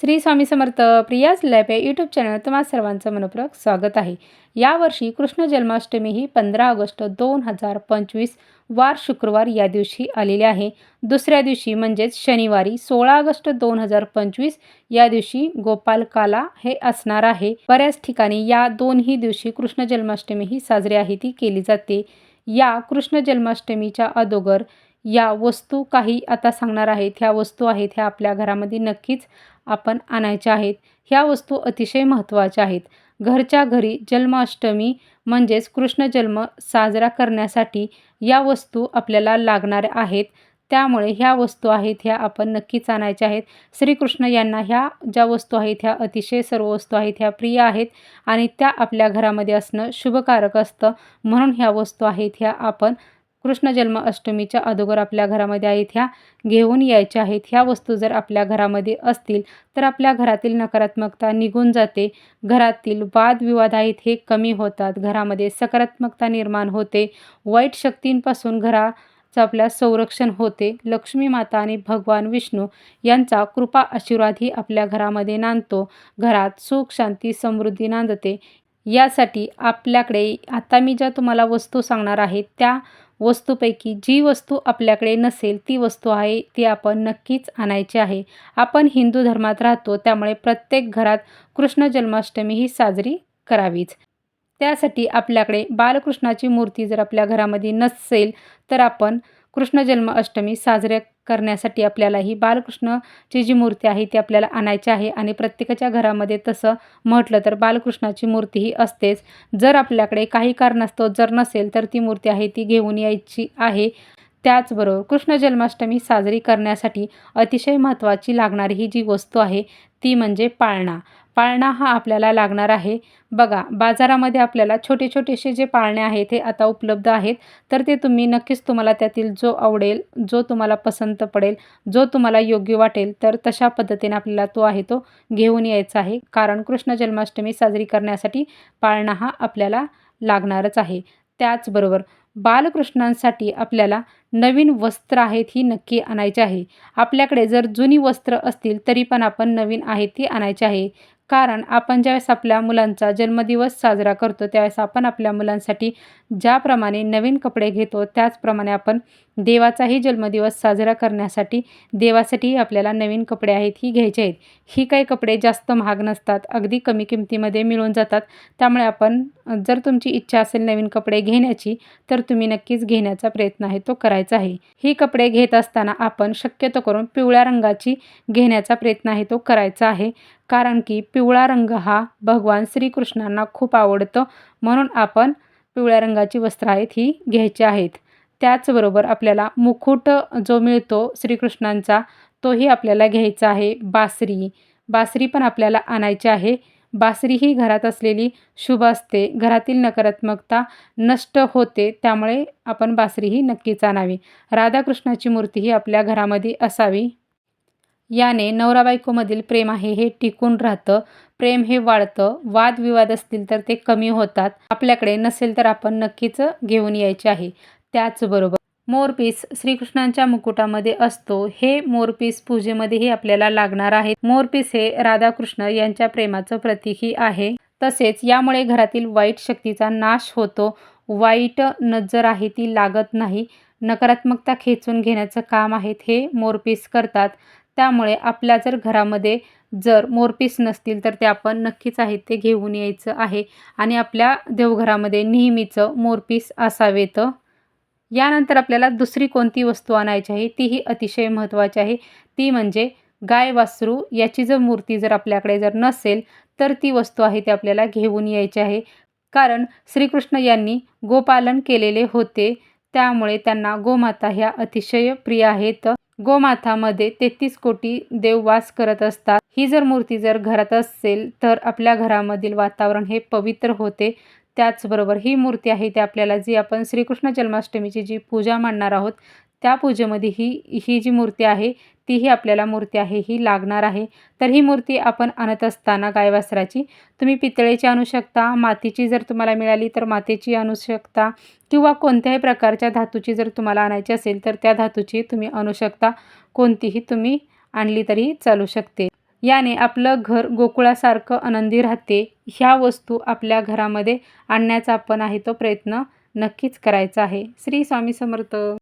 Shri Swami Samarth Priya's lab या YouTube channel तुम्हा सर्वांचं मनपूर्वक स्वागत आहे. यावर्षी कृष्ण जन्माष्टमी ही पंधरा ऑगस्ट दोन हजार पंचवीस वार शुक्रवार या दिवशी आलेले आहे. दुसऱ्या दिवशी म्हणजेच शनिवारी सोळा ऑगस्ट दोन हजार पंचवीस या दिवशी गोपालकाला हे असणार आहे. बऱ्याच ठिकाणी या दोनही दिवशी कृष्ण जन्माष्टमी ही साजरी आहे ती केली जाते. या कृष्ण जन्माष्टमीच्या अगोदर या वस्तू काही आता सांगणार आहेत. ह्या वस्तू आहेत ह्या आपल्या घरामध्ये नक्कीच आपण आणायच्या आहेत. ह्या वस्तू अतिशय महत्त्वाच्या आहेत. घरच्या घरी जन्माष्टमी म्हणजेच कृष्ण जन्म साजरा करण्यासाठी या वस्तू आपल्याला लागणाऱ्या आहेत. त्यामुळे ह्या वस्तू आहेत ह्या आपण नक्कीच आणायच्या आहेत. श्रीकृष्ण यांना ह्या ज्या वस्तू आहेत ह्या अतिशय सर्व वस्तू आहेत ह्या प्रिय आहेत आणि त्या आपल्या घरामध्ये असणं शुभकारक असतं म्हणून ह्या वस्तू आहेत ह्या आपण कृष्ण जन्म अष्टमीच्या अगोदर आपल्या घरामध्ये आहेत ह्या घेऊन यायच्या आहेत. ह्या वस्तू जर आपल्या घरामध्ये असतील तर आपल्या घरातील नकारात्मकता निघून जाते. घरातील वादविवाद आहेत हे कमी होतात. घरामध्ये सकारात्मकता निर्माण होते. वाईट शक्तींपासून घराचं आपल्या संरक्षण होते. लक्ष्मी माता आणि भगवान विष्णू यांचा कृपा आशीर्वादही आपल्या घरामध्ये नांदतो. घरात सुख शांती समृद्धी नांदते. यासाठी आपल्याकडे आता मी ज्या तुम्हाला वस्तू सांगणार आहे त्या वस्तूपैकी जी वस्तू आपल्याकडे नसेल ती वस्तू आहे ती आपण नक्कीच आणायची आहे. आपण हिंदू धर्मात राहतो त्यामुळे प्रत्येक घरात कृष्ण जन्माष्टमी ही साजरी करावीच. त्यासाठी आपल्याकडे बालकृष्णाची मूर्ती जर आपल्या घरामध्ये नसेल तर आपण कृष्ण जन्माष्टमी साजऱ्या करण्यासाठी आपल्याला ही बालकृष्णाची जी मूर्ती आहे ती आपल्याला आणायची आहे आणि प्रत्येकाच्या घरामध्ये तसं म्हटलं तर बालकृष्णाची मूर्ती ही असतेच. जर आपल्याकडे काही कारणास्तव जर नसेल तर ती मूर्ती आहे ती घेऊन यायची आहे. त्याचबरोबर कृष्ण जन्माष्टमी साजरी करण्यासाठी अतिशय महत्त्वाची लागणारी ही जी वस्तू आहे ती म्हणजे पाळणा. पाळणा हा आपल्याला लागणार आहे. बघा बाजारामध्ये आपल्याला छोटे छोटेसे जे पाळणे आहेत हे आता उपलब्ध आहेत. तर ते तुम्ही नक्कीच तुम्हाला त्यातील जो आवडेल जो तुम्हाला पसंत पडेल जो तुम्हाला योग्य वाटेल तर तशा पद्धतीने आपल्याला तो आहे तो घेऊन यायचा आहे. कारण कृष्ण जन्माष्टमी साजरी करण्यासाठी पाळणा हा आपल्याला लागणारच आहे. त्याचबरोबर बालकृष्णांसाठी आपल्याला नवीन वस्त्र आहेत ही नक्की आणायची आहे. आपल्याकडे जर जुनी वस्त्र असतील तरी पण आपण नवीन आहेत ती आणायची आहे. कारण आपण ज्यावेळेस आपल्या मुलांचा जन्मदिवस साजरा करतो त्यावेळेस आपण आपल्या मुलांसाठी ज्याप्रमाणे नवीन कपडे घेतो त्याचप्रमाणे आपण देवाचाही जन्मदिवस साजरा करण्यासाठी देवासाठीही आपल्याला नवीन कपडे आहेत ही घ्यायचे आहेत. ही काही कपडे जास्त महाग नसतात अगदी कमी किमतीमध्ये मिळून जातात. त्यामुळे आपण जर तुमची इच्छा असेल नवीन कपडे घेण्याची तर तुम्ही नक्कीच घेण्याचा प्रयत्न आहे तो करायचा आहे. ही कपडे घेत असताना आपण शक्यतो करून पिवळ्या रंगाची घेण्याचा प्रयत्न आहे तो करायचा आहे. कारण की पिवळा रंग हा भगवान श्रीकृष्णांना खूप आवडतो म्हणून आपण पिवळ्या रंगाची वस्त्र आहेत ही घ्यायची आहेत. त्याचबरोबर आपल्याला मुकुट जो मिळतो श्रीकृष्णांचा तोही आपल्याला घ्यायचा आहे. बासरी बासरी पण आपल्याला आणायची आहे. बासरी ही घरात असलेली शुभ असते. घरातील नकारात्मकता नष्ट होते त्यामुळे आपण बासरी ही नक्कीच आणावी. राधाकृष्णाची मूर्ती ही आपल्या घरामध्ये असावी. याने नवरा बायकोमधील प्रेम आहे हे टिकून राहतं. प्रेम हे वाढतं. वादविवाद असतील तर ते कमी होतात. आपल्याकडे नसेल तर आपण नक्कीच घेऊन यायचे आहे. त्याचबरोबर मोरपीस श्रीकृष्णांच्या मुकुटामध्ये असतो. हे मोरपीस पूजेमध्येही आपल्याला लागणार आहे मोरपीस हे राधाकृष्ण यांच्या प्रेमाचं प्रतीकही आहे. तसेच यामुळे घरातील वाईट शक्तीचा नाश होतो. वाईट नजर आहे ती लागत नाही. नकारात्मकता खेचून घेण्याचं काम आहेत हे मोरपीस करतात. त्यामुळे आपल्या जर घरामध्ये जर मोरपीस नसतील तर ते आपण नक्कीच आहे ते घेऊन यायचं आहे. आणि आपल्या देवघरामध्ये नेहमीचं मोरपीस असावेत. यानंतर आपल्याला दुसरी कोणती वस्तू आणायची आहे? तीही अतिशय महत्त्वाची आहे. ती म्हणजे गाय वासरू याची जर मूर्ती जर आपल्याकडे जर नसेल तर ती वस्तू आहे ती आपल्याला घेऊन यायची आहे. कारण श्रीकृष्ण यांनी गोपालन केलेले होते. त्यामुळे त्यांना गोमाता ह्या अतिशय प्रिय आहेत. गोमातामध्ये तेहतीस कोटी देव वास करत असतात. ही जर मूर्ती जर घरात असेल तर आपल्या घरामधील वातावरण हे पवित्र होते. त्याचबरोबर ही मूर्ती आहे ती आपल्याला जी आपण श्रीकृष्ण जन्माष्टमीची जी पूजा मांडणार आहोत त्या पूजेमध्ये ही ही जी मूर्ती आहे तीही आपल्याला मूर्ती आहे ही लागणार आहे. तर ही मूर्ती आपण आणत असताना गायवासराची तुम्ही पितळेची आणू शकता मातीची जर तुम्हाला मिळाली तर मातीची आणू शकता किंवा कोणत्याही प्रकारच्या धातूची जर तुम्हाला आणायची असेल तर त्या धातूची तुम्ही आणू शकता. कोणतीही तुम्ही आणली तरी चालू शकते. याने आपलं घर गोकुळासारखं आनंदी राहते. ह्या वस्तू आपल्या घरामध्ये आणण्याचा आपण आहे तो प्रयत्न नक्कीच करायचा आहे. श्री स्वामी समर्थ.